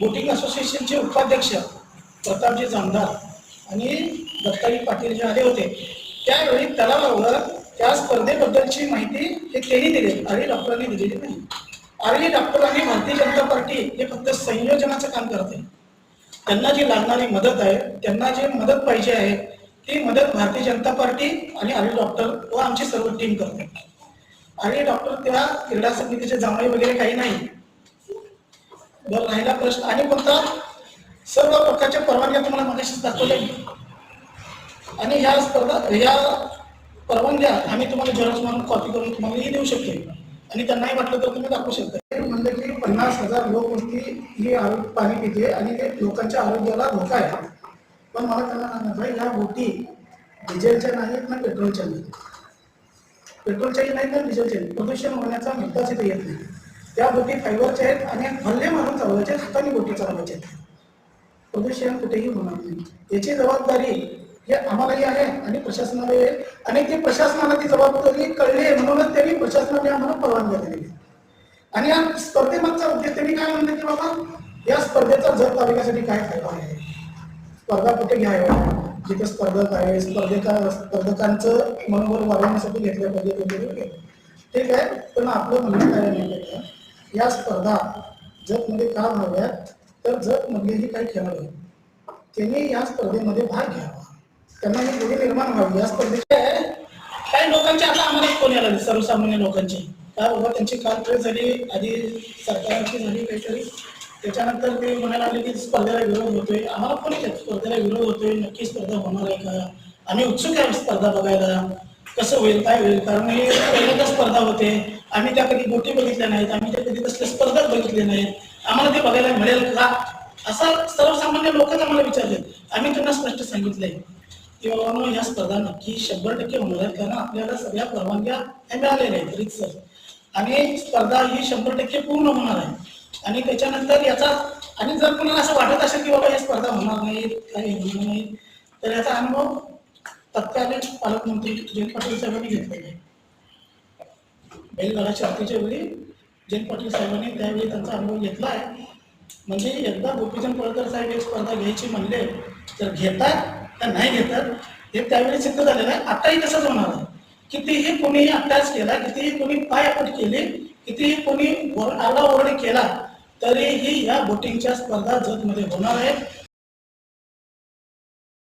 Boating असोसिएशनचे उपाध्यक्ष प्रतापजी जामदार आणि दत्ताजी पाटील जे आले होते त्यावेळी तलावावर त्या स्पर्धेबद्दलची माहिती हे तेही दिली. आर्य डॉक्टरांनी दिलेली नाही. आर्य डॉक्टर आणि भारतीय जनता पार्टी हे फक्त संयोजनाचं काम करते. त्यांना जी लागणारी मदत आहे त्यांना जी मदत पाहिजे आहे ती मदत भारतीय जनता पार्टी आणि आर्य डॉक्टर व आमची सर्व टीम करते. आर्य डॉक्टर त्या क्रीडा समितीचे जामाई वगैरे काही नाही. बर राहिला प्रश्न. आणि कोणता सर्व प्रकारच्या परवानग्या तुम्हाला मगाशीच दाखवल्या. आणि ह्या स्पर्धा ह्या परवानग्या आम्ही तुम्हाला झेरॉक्स म्हणून कॉपी करून तुम्हालाही देऊ शकतो. आणि त्यांनाही वाटलं तर तुम्ही दाखवू शकता. म्हणजे म्हणलं की पन्नास हजार लोकवस्ती ही पाणी पिते आणि ते लोकांच्या आरोग्याला धोका आहे. पण मला त्यांना सांगायचं ह्या बोटी डिझेलच्या नाहीत ना पेट्रोलच्या नाहीत? पेट्रोलच्याही नाहीत ना डिझेलच्या प्रदूषण होण्याचा मुद्दाच इथे येत नाही. त्या बोटी फायबरच्या आहेत आणि हल्ले मारून चालवायचे आहेत, हाताने बोटी चालवायच्या आहेत. प्रदूषण कुठेही होणार नाही. याची जबाबदारी हे आम्हालाही आहे आणि प्रशासनाला आहे. आणि ते प्रशासनाला ती जबाबदारी कळली आहे म्हणूनच त्यांनी प्रशासनाने आम्हाला परवानग्या दिलेली आणि या स्पर्धेमागचा उद्देश त्यांनी काय म्हणते की बाबा या स्पर्धेचा जर तालुक्यासाठी काय फायदा आहे? स्पर्धा कुठे घ्याव्या जिथे स्पर्धक आहे स्पर्धेचा स्पर्धकांचं मनोबल वाढवण्यासाठी घेतल्या पाहिजे वगैरे ठीक आहे पण आपलं म्हणणं काय नाही या स्पर्धा जगमध्ये का व्हाव्यात? तर जगमधलेही काही खेळाडू त्यांनी या स्पर्धेमध्ये भाग घ्यावा. त्यांना ही गोडी निर्माण व्हावी. या स्पर्धेचे काही लोकांचे आता आम्हाला कोणी यायला सर्वसामान्य लोकांचे. काय बाबा त्यांची काल ट्रेस झाली आधी सरकारांची झाली काहीतरी. त्याच्यानंतर ते म्हणायला लागले की स्पर्धेला विरोध होतोय. आम्हाला कोणी स्पर्धेला विरोध होतोय? नक्की स्पर्धा होणार आहे का? आम्ही उत्सुक आहे स्पर्धा बघायला. कसं होईल काय होईल? कारण हे पहिल्यांदा स्पर्धा होते. आम्ही त्या कधी गोटी बघितल्या नाहीत आम्ही त्या कधी तसले स्पर्धक बघितले नाहीत. आम्हाला ते बघायला मिळेल का? असा सर्वसामान्य लोकच आम्हाला विचारले आम्ही त्यांना स्पष्ट सांगितलंय की बाबा या स्पर्धा नक्की शंभर टक्के होणार आहेत कारण आपल्याला सगळ्या परवानग्या मिळालेल्या आहेत रितसर आणि स्पर्धा ही शंभर टक्के पूर्ण होणार आहे. आणि त्याच्यानंतर याचा आणि जर कोणाला असं वाटत असेल की बाबा या स्पर्धा होणार नाहीत काही होणार नाही तर याचा अनुभव तत्कालीन पालकमंत्री जयंत पाटील साहेबांनी घेतलेला आहे. बैलगाडा आरतीच्या वेळी जयंत पाटील साहेबांनी त्यावेळी त्यांचा अनुभव घेतला आहे. म्हणजे एकदा गोपीचंद पळकर साहेब एक स्पर्धा घ्यायची म्हणले तर घेतात तर नाही घेतात हे त्यावेळी सिद्ध झालेलं आहे. आताही तसंच होणार आहे. कितीही कोणी अभ्यास केला कितीही कोणी पायपट केली कितीही कोणी ओर- केला तरीही या बोटिंगच्या स्पर्धा जगमध्ये होणार आहेत.